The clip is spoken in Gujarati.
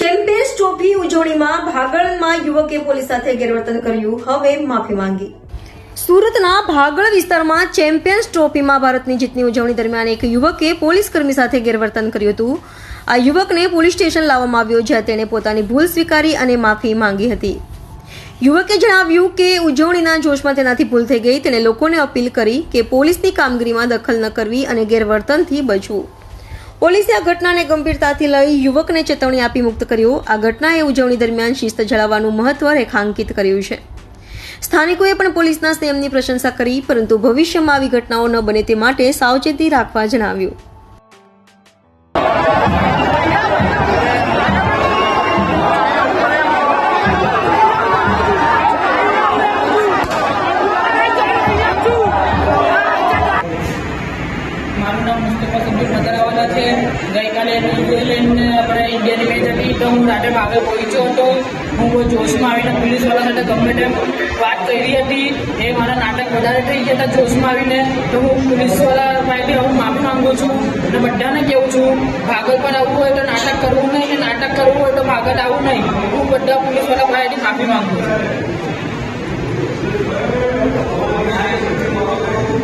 ચેમ્પિયન્સ ટ્રોફી ઉજવણીમાં ભાગળમાં યુવકે પોલીસ સાથે ગેરવર્તન કર્યું. હવે માફી માંગી. સુરતના ભાગળ વિસ્તારમાં ચેમ્પિયન્સ ટ્રોફીમાં ભારતની જીતની ઉજવણી દરમિયાન એક યુવકે પોલીસ કર્મી સાથે ગેરવર્તન કર્યું હતું. આ યુવકને પોલીસ સ્ટેશન લાવવામાં આવ્યો, જ્યાં તેણે પોતાની ભૂલ સ્વીકારી અને માફી માંગી હતી. યુવકે જણાવ્યું કે ઉજવણીના જોશમાં તેનાથી ભૂલ થઈ ગઈ. તેણે લોકોને અપીલ કરી કે પોલીસની કામગીરીમાં દખલ ન કરવી અને ગેરવર્તનથી બચવું. પોલીસે આ ઘટનાને ગંભીરતાથી લઈ યુવકને ચેતવણી આપી મુક્ત કર્યો. આ ઘટનાએ ઉજવણી દરમિયાન શિસ્ત જાળવવાનું મહત્વ રેખાંકિત કર્યું છે. સ્થાનિકોએ પણ પોલીસના સંયમની પ્રશંસા કરી, પરંતુ ભવિષ્યમાં આવી ઘટનાઓ ન બને તે માટે સાવચેતી રાખવા જણાવ્યું. મારું નામ મુસ્તફા સબ્દુલ મદરાવાલા છે. ગઈકાલે ન્યુઝીલેન્ડ આપણે ઇન્ડિયાની મેચ હતી તો હું રાતે ભાગે પહોંચ્યો હતો. હું બહુ જોશમાં આવીને પોલીસવાળા સાથે ગમે તેમ વાત કરી હતી. એ મારા નાટક વધારે થઈ ગયા હતા જોશમાં આવીને. તો હું પોલીસવાળા પાસેથી હું માફી માંગુ છું અને બધાને કહું છું ભાગલ પર આવવું હોય તો નાટક કરવું નહીં નાટક કરવું હોય તો ભાગલ આવવું નહીં. હું બધા પોલીસવાળા પાસેથી માફી માંગુ છું.